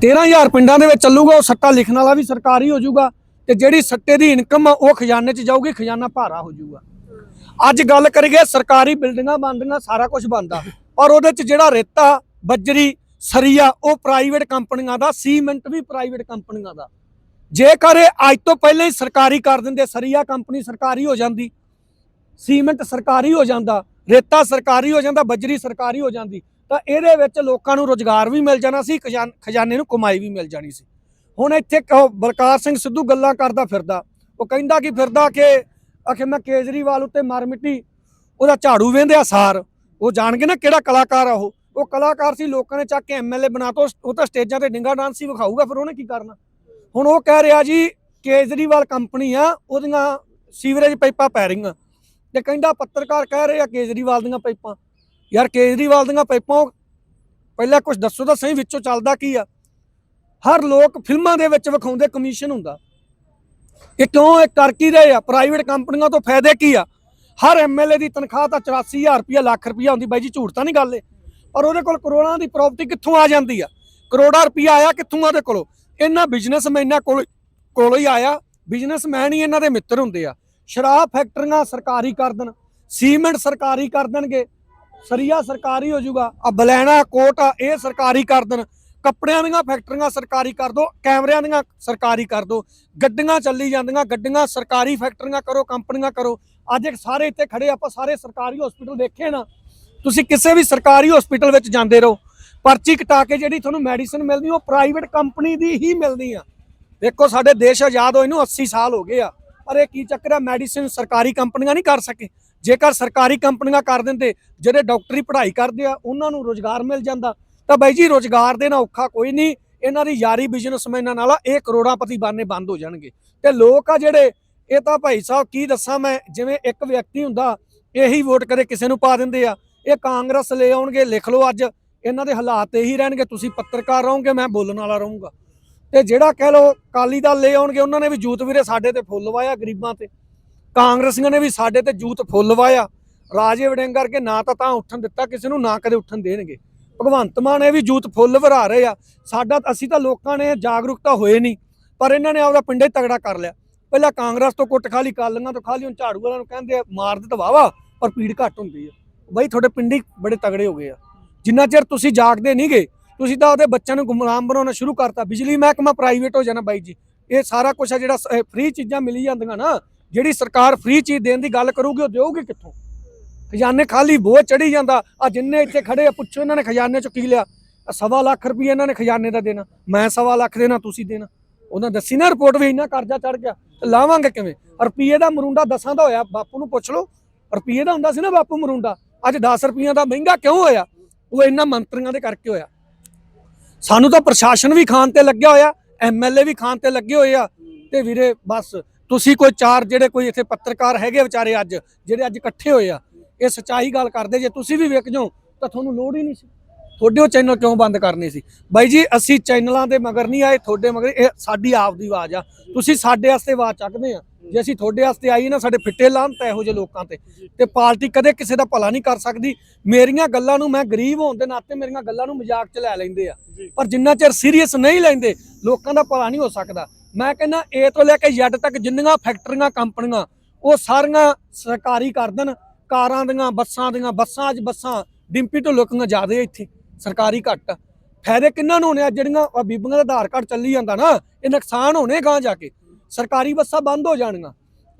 13000 ਪਿੰਡਾਂ ਦੇ ਵਿੱਚ ਚੱਲੂਗਾ, ਉਹ ਸੱਟਾ ਲਿਖਣ ਵਾਲਾ ਵੀ ਸਰਕਾਰੀ ਹੋ ਜਾਊਗਾ ਤੇ ਜਿਹੜੀ ਸੱਟੇ ਦੀ ਇਨਕਮ ਆ, ਉਹ ਖਜ਼ਾਨੇ 'ਚ ਜਾਊਗੀ, ਖਜ਼ਾਨਾ ਭਾਰਾ ਹੋ ਜਾਊਗਾ। ਅੱਜ ਗੱਲ ਕਰੀਏ ਸਰਕਾਰੀ ਬਿਲਡਿੰਗਾਂ ਬਣਦੀਆਂ, ਸਾਰਾ ਕੁਝ ਬਣਦਾ। ਪਰ ਉਹਦੇ 'ਚ ਜਿਹੜਾ ਰੇਤਾ, ਬੱਜਰੀ, ਸਰੀਆ, ਉਹ ਪ੍ਰਾਈਵੇਟ ਕੰਪਨੀਆਂ ਦਾ, ਸੀਮੈਂਟ ਵੀ ਪ੍ਰਾਈਵੇਟ ਕੰਪਨੀਆਂ ਦਾ। ਜੇਕਰ ਇਹ ਅੱਜ ਤੋਂ ਪਹਿਲਾਂ ਹੀ ਸਰਕਾਰੀ ਕਰ ਦਿੰਦੇ, ਸਰੀਆ ਕੰਪਨੀ ਸਰਕਾਰੀ ਹੋ ਜਾਂਦੀ, ਸੀਮੈਂਟ ਸਰਕਾਰੀ ਹੋ ਜਾਂਦਾ, ਰੇਤਾ ਸਰਕਾਰੀ ਹੋ ਜਾਂਦਾ, ਬੱਜਰੀ ਸਰਕਾਰੀ ਹੋ ਜਾਂਦੀ ਤਾਂ ਇਹਦੇ ਵਿੱਚ ਲੋਕਾਂ ਨੂੰ ਰੋਜ਼ਗਾਰ ਵੀ ਮਿਲ ਜਾਣਾ ਸੀ, ਖਜ਼ਾਨ- ਖਜ਼ਾਨੇ ਨੂੰ ਕਮਾਈ ਵੀ ਮਿਲ ਜਾਣੀ ਸੀ। ਹੁਣ ਇੱਥੇ ਕ- ਬਲਕਾਰ ਸਿੰਘ ਸਿੱਧੂ ਗੱਲਾਂ ਕਰਦਾ ਫਿਰਦਾ। ਉਹ ਕਹਿੰਦਾ ਕਿ ਫਿਰਦਾ ਕਿ ਆਖੇ ਮੈਂ ਕੇਜਰੀਵਾਲ ਉੱਤੇ ਮਾਰ ਮਿੱਟੀ, ਉਹਦਾ ਝਾੜੂ ਵੇਂਦੇ ਸਾਰ। ਉਹ ਜਾਣਗੇ ਨਾ ਕਿਹੜਾ ਕਲਾਕਾਰ ਆ ਉਹ। ਉਹ ਕਲਾਕਾਰ ਸੀ, ਲੋਕਾਂ ਨੇ ਚੱਕ ਕੇ ਐਮਐਲਏ ਬਣਾ ਤਾ ਉਹ ਤਾਂ ਸਟੇਜਾਂ ਤੇ ਡਿੰਗਾ ਡਾਂਸ ਹੀ ਵਿਖਾਊਗਾ, ਫਿਰ ਉਹਨੇ ਕੀ ਕਰਨਾ? ਹੁਣ ਉਹ ਕਹਿ ਰਿਹਾ ਜੀ, ਕੇਜਰੀਵਾਲ ਕੰਪਨੀ ਆ, ਉਹਦੀਆਂ ਸੀਵਰੇਜ ਪਾਈਪਾਂ ਪੈ ਰਹੀਆਂ। ਤੇ ਕਹਿੰਦਾ ਪੱਤਰਕਾਰ ਕਹਿ ਰਹੇ ਆ ਕੇਜਰੀਵਾਲ ਦੀਆਂ ਪਾਈਪਾਂ। ਯਾਰ ਕੇਜਰੀਵਾਲ ਦੀਆਂ ਪਾਈਪਾਂ ਪਹਿਲਾਂ ਕੁਝ ਦੱਸੋ ਤਾਂ ਸਹੀ ਵਿੱਚੋਂ ਚੱਲਦਾ ਕੀ ਆ? ਹਰ ਲੋਕ ਫਿਲਮਾਂ ਦੇ ਵਿੱਚ ਵਿਖਾਉਂਦੇ ਕਮਿਸ਼ਨ ਹੁੰਦਾ। ਇਹ ਕਿਉਂ? ਇਹ ਕਰ ਕੀ ਰਹੇ ਆ? ਪ੍ਰਾਈਵੇਟ ਕੰਪਨੀਆਂ ਤੋਂ ਫਾਇਦੇ ਕੀ ਆ? ਹਰ ਐਮਐਲਏ ਦੀ ਤਨਖਾਹ ਤਾਂ 84000 ਰੁਪਇਆ ਲੱਖ ਰੁਪਇਆ ਹੁੰਦੀ ਬਾਈ ਜੀ, ਝੂਠ ਤਾਂ ਨਹੀਂ ਗੱਲ ਏ ਪਰ ਉਹਦੇ ਕੋਲ ਕਰੋੜਾਂ ਦੀ ਪ੍ਰਾਪਰਟੀ ਕਿੱਥੋਂ ਆ ਜਾਂਦੀ ਆ? ਕਰੋੜਾ ਰੁਪਇਆ ਆਇਆ ਕਿੱਥੋਂ ਉਹਦੇ ਕੋਲੋਂ? ਇਹਨਾਂ ਬਿਜ਼ਨਸਮੈਨਾਂ ਕੋਲ ਕੋਲੋਂ ਹੀ ਆਇਆ। ਬਿਜ਼ਨਸਮੈਨ ਹੀ ਇਹਨਾਂ ਦੇ ਮਿੱਤਰ ਹੁੰਦੇ ਆ। ਸ਼ਰਾਬ ਫੈਕਟਰੀਆਂ ਸਰਕਾਰੀ ਕਰ ਦੇਣ ਸੀਮੈਂਟ ਸਰਕਾਰੀ ਕਰ ਦੇਣਗੇ। ਸਰੀਆ ਸਰਕਾਰੀ ਹੋ ਜਾਊਗਾ। ਆ ਬਲੈਣਾ, ਕੋਟ ਆ, ਇਹ ਸਰਕਾਰੀ ਕਰ ਦੇਣ। ਕੱਪੜਿਆਂ ਦੀਆਂ ਫੈਕਟਰੀਆਂ ਸਰਕਾਰੀ ਕਰ ਦੋ, ਕੈਮਰਿਆਂ ਦੀਆਂ ਸਰਕਾਰੀ ਕਰ ਦੋ। ਗੱਡੀਆਂ ਚੱਲੀ ਜਾਂਦੀਆਂ, ਗੱਡੀਆਂ ਸਰਕਾਰੀ ਫੈਕਟਰੀਆਂ ਕਰੋ, ਕੰਪਨੀਆਂ ਕਰੋ। ਅੱਜ ਇੱਕ ਸਾਰੇ ਇੱਥੇ ਖੜੇ, ਆਪਾਂ ਸਾਰੇ ਸਰਕਾਰੀ ਹਸਪੀਟਲ ਦੇਖੇ ਨਾ। ਤੁਸੀਂ ਕਿਸੇ ਵੀ ਸਰਕਾਰੀ ਹਸਪੀਟਲ ਵਿੱਚ ਜਾਂਦੇ ਰਹੋ। ਪਰਚੀ ਕਟਾ ਕੇ ਜਿਹੜੀ ਤੁਹਾਨੂੰ ਮੈਡੀਸਿਨ ਮਿਲਦੀ, ਉਹ ਪ੍ਰਾਈਵੇਟ ਕੰਪਨੀ ਦੀ ਹੀ ਮਿਲਦੀ ਆ। ਦੇਖੋ, ਸਾਡੇ ਦੇਸ਼ ਆਜ਼ਾਦ ਹੋਏ ਨੂੰ 80 ਸਾਲ ਹੋ ਗਏ ਆ। ਪਰ ਇਹ ਕੀ ਚੱਕਰ ਆ? ਮੈਡੀਸਿਨ ਸਰਕਾਰੀ ਕੰਪਨੀਆਂ ਨਹੀਂ ਕਰ ਸਕੇ। ਜੇਕਰ ਸਰਕਾਰੀ ਕੰਪਨੀਆਂ ਕਰ ਦਿੰਦੇ ਜਿਹੜੇ ਡਾਕਟਰੀ ਪੜ੍ਹਾਈ ਕਰਦੇ ਆ ਉਹਨਾਂ ਨੂੰ ਰੋਜ਼ਗਾਰ ਮਿਲ ਜਾਂਦਾ। ਤਾਂ ਬਾਈ ਜੀ ਰੋਜ਼ਗਾਰ ਦੇ ਨਾਲ ਔਖਾ ਕੋਈ ਨਹੀਂ। ਇਹਨਾਂ ਦੀ ਯਾਰੀ ਬਿਜ਼ਨਸਮੈਨਾਂ ਨਾਲ ਆ, ਇਹ ਕਰੋੜਾਪਤੀ ਬਾਨੇ ਬੰਦ ਹੋ ਜਾਣਗੇ। ਤੇ ਲੋਕ ਆ ਜਿਹੜੇ ਇਹ ਤਾਂ ਭਾਈ ਸਾਹਿਬ ਕੀ ਦੱਸਾਂ ਮੈਂ ਜਿਵੇਂ ਇੱਕ ਵਿਅਕਤੀ ਹੁੰਦਾ ਇਹੀ ਵੋਟ ਕਦੇ ਕਿਸੇ ਨੂੰ ਪਾ ਦਿੰਦੇ ਆ। ਇਹ ਕਾਂਗਰਸ ਲੈ ਆਉਣਗੇ ਲਿਖ ਲਓ ਅੱਜ ਇਹਨਾਂ ਦੇ ਹਾਲਾਤ ਇਹੀ ਰਹਿਣਗੇ ਤੁਸੀਂ ਪੱਤਰਕਾਰ ਰਹੋਗੇ ਮੈਂ ਬੋਲਣ ਵਾਲਾ ਰਹੂੰਗਾ। ਤੇ ਜਿਹੜਾ ਕਹਿ ਲਓ ਕਾਲੀ ਦਲ ਲੈ ਆਉਣਗੇ ਉਹਨਾਂ ਨੇ ਵੀ ਜੂਤ ਵੀਰੇ ਸਾਡੇ ਤੇ ਫੁੱਲ ਵਾਇਆ ਗਰੀਬਾਂ ਤੇ। ਕਾਂਗਰਸੀਆਂ ਨੇ ਵੀ ਸਾਡੇ ਤੇ ਜੂਤ ਫੁੱਲ ਵਾਇਆ। ਰਾਜੇ ਵੜਿੰਗ ਕਰਕੇ ਨਾ ਤਾਂ ਤਾਂ ਉੱਠਣ ਦਿੱਤਾ ਕਿਸੇ ਨੂੰ ਨਾ ਕਦੇ ਉੱਠਣ ਦੇਣਗੇ। ਭਗਵੰਤ ਮਾਨ ਇਹ ਵੀ ਜੂਤ ਫੁੱਲ ਵਰਾ ਰਹੇ ਆ। ਸਾਡਾ ਅਸੀਂ ਤਾਂ ਲੋਕਾਂ ਨੇ ਜਾਗਰੂਕਤਾ ਹੋਏ ਨਹੀਂ ਪਰ ਇਹਨਾਂ ਨੇ ਆਪਦਾ ਪਿੰਡੇ ਤਗੜਾ ਕਰ ਲਿਆ। ਪਹਿਲਾਂ ਕਾਂਗਰਸ ਤੋਂ ਕੁੱਟ ਖਾਲੀ ਕਾਲੀਆਂ ਤੋਂ ਖਾਲੀ ਹੁਣ ਝਾੜੂ ਵਾਲਿਆਂ ਨੂੰ ਕਹਿੰਦੇ ਆ, ਮਾਰ ਦਿੱਤਾ ਵਾਵਾ ਪਰ ਪੀੜ ਘੱਟ ਹੁੰਦੀ ਆ। ਬਈ ਤੁਹਾਡੇ ਪਿੰਡੀ ਬੜੇ ਤਗੜੇ ਹੋ ਗਏ ਆ। ਜਿੰਨਾ ਚਿਰ ਤੁਸੀਂ ਜਾਗਦੇ ਨਹੀਂਗੇ ਤੁਸੀਂ ਤਾਂ ਉਹਦੇ ਬੱਚਿਆਂ ਨੂੰ ਗੁਮਰਾਮ ਬਣਾਉਣਾ ਸ਼ੁਰੂ ਕਰਤਾ। ਬਿਜਲੀ ਮਹਿਕਮਾ ਪ੍ਰਾਈਵੇਟ ਹੋ ਜਾਣਾ ਬਾਈ ਜੀ। ਇਹ ਸਾਰਾ ਕੁਝ ਆ ਜਿਹੜਾ ਫ੍ਰੀ ਚੀਜ਼ਾਂ ਮਿਲੀ ਜਾਂਦੀਆਂ ਨਾ। ਜਿਹੜੀ ਸਰਕਾਰ ਫ੍ਰੀ ਚੀਜ਼ ਦੇਣ ਦੀ ਗੱਲ ਕਰੂਗੀ, ਉਹ ਦੇਊਗੀ ਕਿੱਥੋਂ? ਖਜ਼ਾਨੇ ਖਾਲੀ ਬੋਝ ਚੜੀ ਜਾਂਦਾ। ਆ ਜਿੰਨੇ ਇੱਥੇ ਖੜੇ ਆ, ਪੁੱਛੋ ਇਹਨਾਂ ਨੇ ਖਜ਼ਾਨੇ ਚੋਂ ਕੀ ਲਿਆ? ਸਵਾ ਲੱਖ ਰੁਪਏ ਇਹਨਾਂ ਨੇ ਖਜ਼ਾਨੇ ਦਾ ਦੇਣਾ। ਮੈਂ ਸਵਾ ਲੱਖ ਦੇਣਾ, ਤੁਸੀਂ ਦੇਣਾ। ਉਹਨਾਂ ਦੱਸੀ ਨਾ ਰਿਪੋਰਟ ਵੀ ਇੰਨਾ ਕਰਜ਼ਾ ਚੜ ਗਿਆ। ਤੇ ਲਾਵਾਂਗੇ ਕਿਵੇਂ? ਰੁਪਈਏ ਦਾ ਮਰੁੰਡਾ ਦਸਾਂ ਦਾ ਹੋਇਆ, ਬਾਪੂ ਨੂੰ ਪੁੱਛ ਲਓ। ਰੁਪਈਏ ਦਾ ਹੁੰਦਾ ਸੀ ਨਾ ਬਾਪੂ ਮਰੁੰਡਾ। ਅੱਜ 10 ਰੁਪਈਆਂ ਦਾ ਮਹਿੰਗਾ ਕਿਉਂ ਹੋਇਆ? ਉਹ ਇਹਨਾਂ ਮੰਤਰੀਆਂ ਦੇ ਕਰਕੇ ਹੋਇਆ। ਸਾਨੂੰ ਤਾਂ ਪ੍ਰਸ਼ਾਸਨ ਵੀ ਖਾਨ ਤੇ ਲੱਗਿਆ ਹੋਇਆ ਐਮਐਲਏ ਵੀ ਖਾਨ ਤੇ ਲੱਗੇ ਹੋਏ ਆ। ਤੇ ਵੀਰੇ, ਬਸ ਤੁਸੀਂ ਕੋਈ ਚਾਰ ਜਿਹੜੇ ਕੋਈ ਇੱਥੇ ਪੱਤਰਕਾਰ ਹੈਗੇ ਵਿਚਾਰੇ ਅੱਜ ਜਿਹੜੇ ਅੱਜ ਇਕੱਠੇ ਹੋਏ ਆ ਇਹ ਸੱਚਾਈ ਗੱਲ ਕਰਦੇ ਜੇ ਤੁਸੀਂ ਵੀ ਵਿਕ ਜਾਓ ਤਾਂ ਤੁਹਾਨੂੰ ਲੋੜ ਹੀ ਨਹੀਂ ਸੀ। ਤੁਹਾਡੇ ਉਹ ਚੈਨਲ ਕਿਉਂ ਬੰਦ ਕਰਨੇ ਸੀ? ਬਾਈ ਜੀ ਅਸੀਂ ਚੈਨਲਾਂ ਦੇ ਮਗਰ ਨਹੀਂ ਆਏ ਤੁਹਾਡੇ ਮਗਰ ਇਹ ਸਾਡੀ ਆਪ ਦੀ ਆਵਾਜ਼ ਆ। ਤੁਸੀਂ ਸਾਡੇ ਵਾਸਤੇ ਆਵਾਜ਼ ਚੱਕਦੇ ਆ। ਜੇ ਅਸੀਂ ਤੁਹਾਡੇ ਵਾਸਤੇ ਆਈ ਨਾ ਸਾਡੇ ਫਿੱਟੇ ਲਾਹਨ ਤਾਂ ਇਹੋ ਜਿਹੇ ਲੋਕਾਂ ਤੇ। ਤੇ ਪਾਰਟੀ ਕਦੇ ਕਿਸੇ ਦਾ ਭਲਾ ਨਹੀਂ ਕਰ ਸਕਦੀ। ਮੇਰੀਆਂ ਗੱਲਾਂ ਨੂੰ ਮੈਂ ਗਰੀਬ ਹੋਣ ਦੇ ਨਾਤੇ ਮੇਰੀਆਂ ਗੱਲਾਂ ਨੂੰ ਮਜ਼ਾਕ 'ਚ ਲੈ ਲੈਂਦੇ ਆ। ਪਰ ਜਿੰਨਾ ਚਿਰ ਸੀਰੀਅਸ ਨਹੀਂ ਲੈਂਦੇ ਲੋਕਾਂ ਦਾ ਭਲਾ ਨਹੀਂ ਹੋ ਸਕਦਾ। ਮੈਂ ਕਹਿੰਦਾ ਏ ਤੋਂ ਲੈ ਕੇ ਜ਼ੈਡ ਤੱਕ ਜਿੰਨੀਆਂ ਫੈਕਟਰੀਆਂ, ਕੰਪਨੀਆਂ, ਉਹ ਸਾਰੀਆਂ ਸਰਕਾਰੀ ਕਰ ਦੇਣ। ਕਾਰਾਂ ਦੀਆਂ, ਬੱਸਾਂ ਦੀਆਂ, ਬੱਸਾਂ ਅੱਜ ਬੱਸਾਂ, ਡਿੰਪੀ ਤੋਂ ਲੋਕਾਂ ਜ਼ਿਆਦੇ ਇੱਥੇ, ਸਰਕਾਰੀ ਘੱਟ। ਆ। ਫਾਇਦੇ ਕਿੰਨਾਂ ਨੂੰ ਹੋਣੇ ਆ? ਜਿਹੜੀਆਂ ਬੀਬੀਆਂ ਦਾ ਆਧਾਰ ਕਾਰਡ ਚੱਲੀ ਜਾਂਦਾ ਨਾ, ਇਹ ਨੁਕਸਾਨ ਹੋਣੇ ਗਾਂ ਜਾ ਕੇ। ਸਰਕਾਰੀ ਬੱਸਾਂ ਬੰਦ ਹੋ ਜਾਣਗੀਆਂ।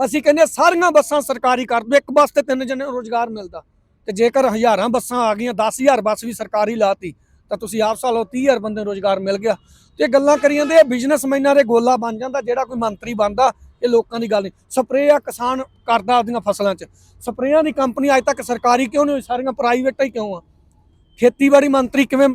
ਅਸੀਂ ਕਹਿੰਦੇ ਸਾਰੀਆਂ ਬੱਸਾਂ ਸਰਕਾਰੀ ਕਰ ਦਿਓ, ਇੱਕ ਬੱਸ ਤੇ ਤਿੰਨ ਜਣੇ ਨੂੰ ਰੋਜ਼ਗਾਰ ਮਿਲਦਾ। ਤੇ ਜੇਕਰ ਹਜ਼ਾਰਾਂ ਬੱਸਾਂ ਆ ਗਈਆਂ 10000 ਬੱਸ ਵੀ ਸਰਕਾਰੀ ਲਾਤੀ ਤਾਂ ਤੁਸੀਂ ਆਪ ਸਾਲੋ 30000 ਬੰਦੇ ਨੂੰ ਰੋਜ਼ਗਾਰ ਮਿਲ ਗਿਆ। ਤੇ ਗੱਲਾਂ ਕਰੀ ਜਾਂਦੇ ਇਹ ਬਿਜ਼ਨਸਮੈਨਾਂ ਦੇ ਗੋਲਾ ਬਣ ਜਾਂਦਾ, ਜਿਹੜਾ ਕੋਈ ਮੰਤਰੀ ਬਣਦਾ, ਇਹ ਲੋਕਾਂ ਦੀ ਗੱਲ ਨਹੀਂ। ਸਪਰੇਅ ਆ ਕਿਸਾਨ ਕਰਦਾ ਆਪਦੀਆਂ ਫਸਲਾਂ 'ਚ। ਸਪਰੇਆਂ ਦੀ ਕੰਪਨੀ ਅੱਜ ਤੱਕ ਸਰਕਾਰੀ ਕਿਉਂ ਨਹੀਂ ਹੋਈ? ਸਾਰੀਆਂ ਪ੍ਰਾਈਵੇਟ ਹੀ ਕਿਉਂ ਆ? ਖੇਤੀਬਾੜੀ ਮੰਤਰੀ ਕਿਵੇਂ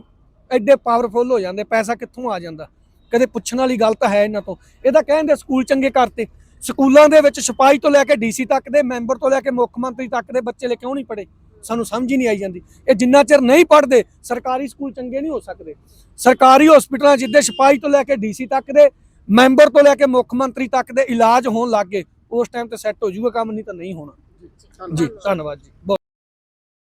ਐਡੇ ਪਾਵਰਫੁਲ ਹੋ ਜਾਂਦੇ? ਪੈਸਾ ਕਿੱਥੋਂ ਆ ਜਾਂਦਾ? ਕਦੇ ਪੁੱਛਣ ਵਾਲੀ ਗੱਲ ਤਾਂ ਹੈ ਇਹਨਾਂ ਤੋਂ। ਇਹ ਤਾਂ ਕਹਿੰਦੇ ਸਕੂਲ ਚੰਗੇ ਕਰਤੇ। ਸਕੂਲਾਂ ਦੇ ਵਿੱਚ ਸਿਪਾਹੀ ਤੋਂ ਲੈ ਕੇ ਡੀਸੀ ਤੱਕ ਦੇ, ਮੈਂਬਰ ਤੋਂ ਲੈ ਕੇ ਮੁੱਖ ਮੰਤਰੀ ਤੱਕ ਦੇ ਬੱਚੇ ਲੈ ਕਿਉਂ ਨਹੀਂ ਪੜੇ ਸਾਨੂੰ ਸਮਝ ਹੀ ਨਹੀਂ ਆਈ ਜਾਂਦੀ। ਇਹ ਜਿੰਨਾ ਚਿਰ ਨਹੀਂ ਪੜਦੇ ਸਰਕਾਰੀ ਸਕੂਲ ਚੰਗੇ ਨਹੀਂ ਹੋ ਸਕਦੇ। ਸਰਕਾਰੀ ਹਸਪੀਟਲਾਂ ਜਿੱਦੇ ਸਿਪਾਹੀ ਤੋਂ ਲੈ ਕੇ ਡੀਸੀ ਤੱਕ ਦੇ ਮੈਂਬਰ ਤੋਂ ਲੈ ਕੇ ਮੁੱਖ ਮੰਤਰੀ ਤੱਕ ਦੇ ਇਲਾਜ ਹੋਣ ਲੱਗ ਉਸ ਟਾਈਮ ਤੇ ਸੈੱਟ ਹੋ ਜਾਊਗਾ ਕੰਮ ਨਹੀਂ ਤਾਂ ਨਹੀਂ ਹੋਣਾ। ਜੀ ਧੰਨਵਾਦ ਜੀ। ਬਹੁਤ